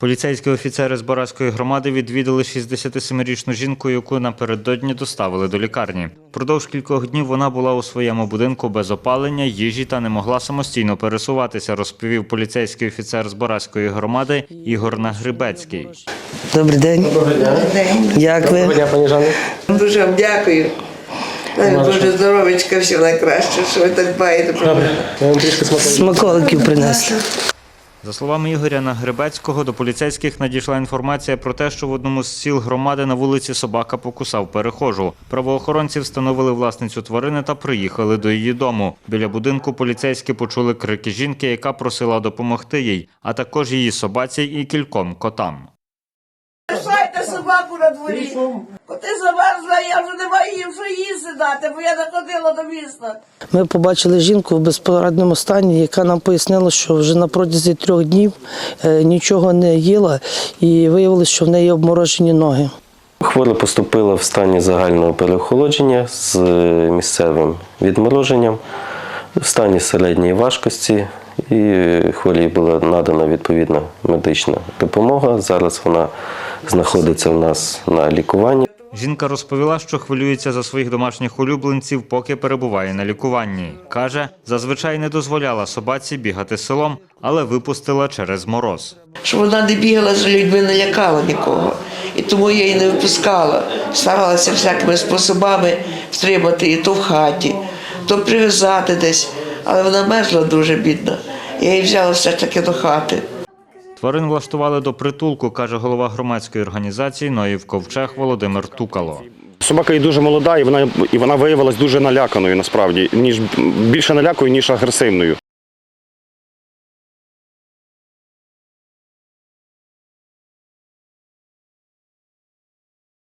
Поліцейські офіцери з Боразької громади відвідали 67-річну жінку, яку напередодні доставили до лікарні. Впродовж кількох днів вона була у своєму будинку без опалення, їжі та не могла самостійно пересуватися, розповів поліцейський офіцер з Боразької громади Ігор Нагрибецький. Добрий день. Як ви? пані Жанно. Дуже вам дякую. Боже здоровечка, все найкраще, що ви так смакую. Смаколиків принесли. За словами Ігоря Нагребецького, до поліцейських надійшла інформація про те, що в одному з сіл громади на вулиці собака покусав перехожу. Правоохоронці встановили власницю тварини та приїхали до її дому. Біля будинку поліцейські почули крики жінки, яка просила допомогти їй, а також її собаці і кільком котам. Собаку на дворі. Коти замерзла, я вже не маю їм що їсти дати, бо я не ходила до міста. Ми побачили жінку в безпорадному стані, яка нам пояснила, що вже на протязі трьох днів е, нічого не їла, і виявилося, що в неї обморожені ноги. Хвора поступила в стані загального переохолодження з е, місцевим відмороженням, в стані середньої важкості, і хворій була надана відповідна медична допомога. Зараз вона знаходиться у нас на лікуванні. Жінка розповіла, що хвилюється за своїх домашніх улюбленців, поки перебуває на лікуванні. Каже, зазвичай не дозволяла собаці бігати селом, але випустила через мороз. Щоб вона не бігала за людьми, не лякала нікого. І тому я її не випускала. Старалася всякими способами втримати і то в хаті, то прив'язати десь. Але вона мерзла дуже бідна. Я її взяла все ж таки до хати. Тварин влаштували до притулку, каже голова громадської організації Ноїв Ковчег Володимир Тукало. Собака і дуже молода, і вона і вона виявилась дуже наляканою насправді, ніж більше налякою, ніж агресивною.